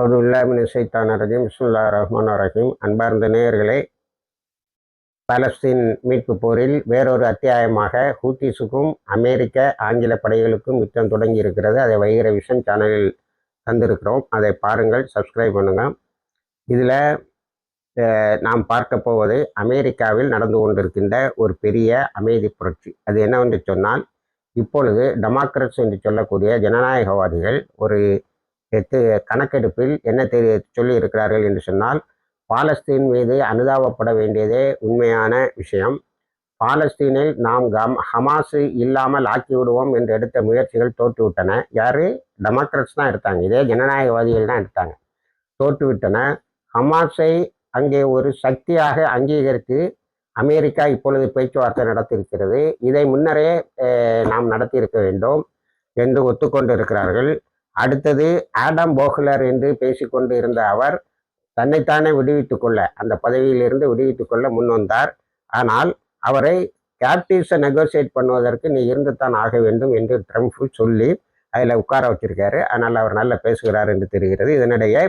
அவுதுல்லாமின் சைத்தான ரஜீம். பிஸ்முல்லா ரஹ்மான் ரஹீம். அன்பார்ந்த நேயர்களே பாலஸ்தீன் மீட்பு போரில் வேறொரு அத்தியாயமாக ஹூத்திஸுக்கும் அமெரிக்க ஆங்கில படைகளுக்கும் யுத்தம் தொடங்கி இருக்கிறது. அதை வைகிற விஷன் சேனலில் தந்திருக்கிறோம். அதை பாருங்கள் சப்ஸ்கிரைப் பண்ணுங்கள் இதில் நாம் பார்க்க போவது அமெரிக்காவில் நடந்து கொண்டிருக்கின்ற ஒரு பெரிய அமைதி புரட்சி. அது என்னவென்று சொன்னால் இப்பொழுது டெமோக்ரட்ஸ் என்று சொல்லக்கூடிய ஜனநாயகவாதிகள் ஒரு கணக்கெடுப்பில் என்ன தெரிய சொல்லியிருக்கிறார்கள் என்று சொன்னால் பாலஸ்தீன் மீது அனுதாபப்பட வேண்டியதே உண்மையான விஷயம். பாலஸ்தீனில் நாம் கம் ஹமாஸ் இல்லாமல் ஆக்கி விடுவோம் என்று எடுத்த முயற்சிகள் தோற்றுவிட்டன. யார்? டெமோக்ரட்ஸ் தான் எடுத்தாங்க. இதே ஜனநாயகவாதிகள் தான் எடுத்தாங்க. தோற்றுவிட்டன. ஹமாஸை அங்கே ஒரு சக்தியாக அங்கீகரித்து அமெரிக்கா இப்பொழுது பேச்சுவார்த்தை நடத்தியிருக்கிறது. இதை முன்னரே நாம் நடத்தியிருக்க வேண்டும் என்று ஒத்துக்கொண்டு இருக்கிறார்கள் அடுத்தது ஆடம் போகுலர் என்று பேசிக்கொண்டு இருந்த அவர் தன்னைத்தானே விடுவித்துக் கொள்ள அந்த பதவியிலிருந்து விடுவித்துக் கொள்ள முன் வந்தார். ஆனால் அவரை கேப்டிவ்ஸை நெகோசியேட் பண்ணுவதற்கு நீ இருந்துத்தான் ஆக வேண்டும் என்று ட்ரம்ப் சொல்லி அதில் உட்கார வச்சிருக்காரு. அதனால் அவர் நல்லா பேசுகிறார் என்று தெரிகிறது. இதனிடையே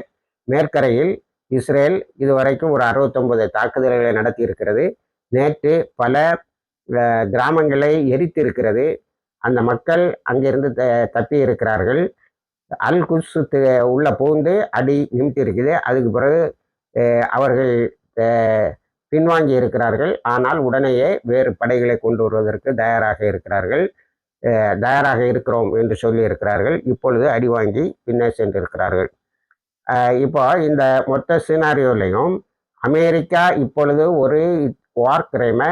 மேற்கரையில் இஸ்ரேல் இதுவரைக்கும் ஒரு அறுபத்தொன்பது தாக்குதல்களை நடத்தியிருக்கிறது. நேற்று பல கிராமங்களை எரித்திருக்கிறது. அந்த மக்கள் அங்கிருந்து த தப்பி இருக்கிறார்கள் அல் குஸ்து உள்ளே பூந்து அடி நிமித்திருக்குது. அதுக்கு பிறகு அவர்கள் பின்வாங்கி இருக்கிறார்கள். ஆனால் உடனேயே வேறு படைகளை கொண்டு வருவதற்கு தயாராக இருக்கிறார்கள். தயாராக இருக்கிறோம் என்று சொல்லி இருக்கிறார்கள். இப்பொழுது அடி வாங்கி பின்னே சென்றிருக்கிறார்கள். இப்போ இந்த மொத்த சினாரியோலையும் அமெரிக்கா இப்பொழுது ஒரு வார் கிரைமை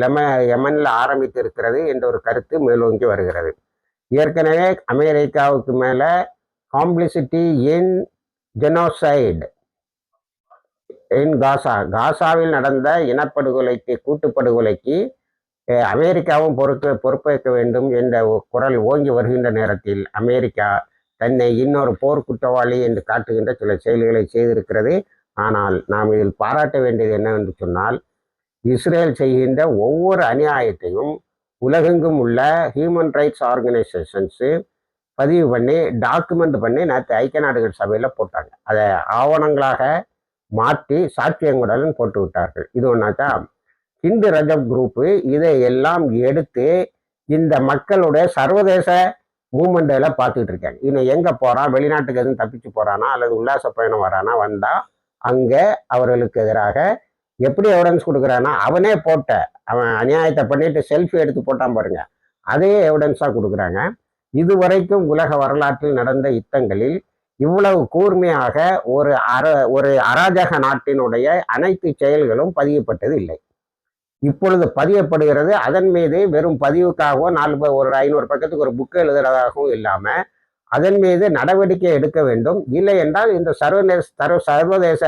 லெம யமனில் ஆரம்பித்து இருக்கிறது என்ற ஒரு கருத்து மேலோங்கி வருகிறது. ஏற்கனவே அமெரிக்காவுக்கு மேலே காம்ப்ளிசிட்டி இன் ஜெனோசைடு இன் காசா காசாவில் நடந்த இனப்படுகொலைக்கு கூட்டுப்படுகொலைக்கு அமெரிக்காவும் பொறுப்பு பொறுப்பேற்க வேண்டும் என்ற குரல் ஓங்கி வருகின்ற நேரத்தில் அமெரிக்கா தன்னை இன்னொரு போர் குற்றவாளி என்று காட்டுகின்ற சில செயல்களை செய்திருக்கிறது. ஆனால் நாம் இதில் பாராட்ட வேண்டியது என்னவென்று சொன்னால் இஸ்ரேல் செய்கின்ற ஒவ்வொரு அநியாயத்தையும் உலகெங்கும் உள்ள ஹியூமன் ரைட்ஸ் ஆர்கனைசேஷன்ஸு பதிவு பண்ணி டாக்குமெண்ட் பண்ணி நேற்று ஐக்கிய நாடுகள் சபையில் போட்டாங்க. அதை ஆவணங்களாக மாற்றி சாட்சியங்களுடன் போட்டு விட்டார்கள். இது ஒன்றாக்கா ஹிந்து ரஜப் குரூப்பு இதை எல்லாம் எடுத்து இந்த மக்களுடைய சர்வதேச மூமெண்ட்டில் பார்த்துட்டு இருக்காங்க. இவன் எங்கே போகிறான் வெளிநாட்டுக்கு எதுவும் தப்பிச்சு போகிறானா அல்லது உல்லாச பயணம் வரானா? வந்தால் அங்கே அவர்களுக்கு எதிராக எப்படி எவிடன்ஸ் கொடுக்குறான்னா அவனே போட்ட அவன் அநியாயத்தை பண்ணிட்டு செல்ஃபி எடுத்து போட்டான் பாருங்க. அதே எவிடன்ஸாக கொடுக்குறாங்க. இதுவரைக்கும் உலக வரலாற்றில் நடந்த யுத்தங்களில் இவ்வளவு கூர்மையாக ஒரு அர ஒரு அராஜக நாட்டினுடைய அனைத்து செயல்களும் பதியப்பட்டது இல்லை இப்பொழுது பதியப்படுகிறது. அதன் மீது வெறும் பதிவுக்காகவோ நாலு ஒரு ஐநூறு பக்கத்துக்கு ஒரு புக்கு எழுதுறதாகவும் இல்லாமல் அதன் மீது நடவடிக்கை எடுக்க வேண்டும். இல்லை என்றால் இந்த சர்வதேச சர்வதேச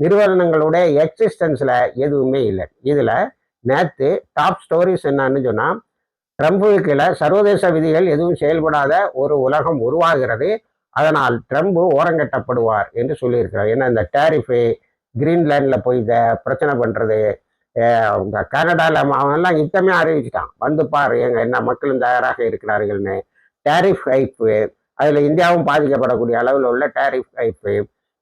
நிறுவனங்களுடைய எக்ஸிஸ்டன்ஸில் எதுவுமே இல்லை. இதில் நேற்று டாப் ஸ்டோரிஸ் என்னன்னு சொன்னால் ட்ரம்புக்கு கீழே சர்வதேச விதிகள் எதுவும் செயல்படாத ஒரு உலகம் உருவாகிறது. அதனால் ட்ரம்ப் ஓரங்கட்டப்படுவார் என்று சொல்லியிருக்கிறார். ஏன்னா இந்த டேரிஃபு கிரீன்லேண்டில் போய் இதை பிரச்சனை பண்ணுறது இந்த கனடாவில் அவனெல்லாம் யுத்தமே அறிவிச்சிட்டான். வந்து பாரு எங்கள் என்ன மக்களும் தயாராக இருக்கிறார்கள்னு. டேரிஃப் ஹைப்பு அதில் இந்தியாவும் பாதிக்கப்படக்கூடிய அளவில் உள்ள டேரிஃப் ஹைப்பு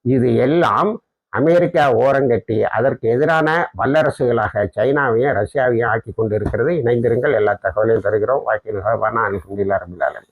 இது எல்லாம் அமெரிக்கா ஓரங்கட்டி அதற்கு எதிரான வல்லரசுகளாக சைனாவையும் ரஷ்யாவையும் ஆக்கி கொண்டு இருக்கிறது இணைந்திருங்கள் எல்லா தகவலையும் தருகிறோம். வாக்கில் அனுப்பில்லாரம்பில்லாலும்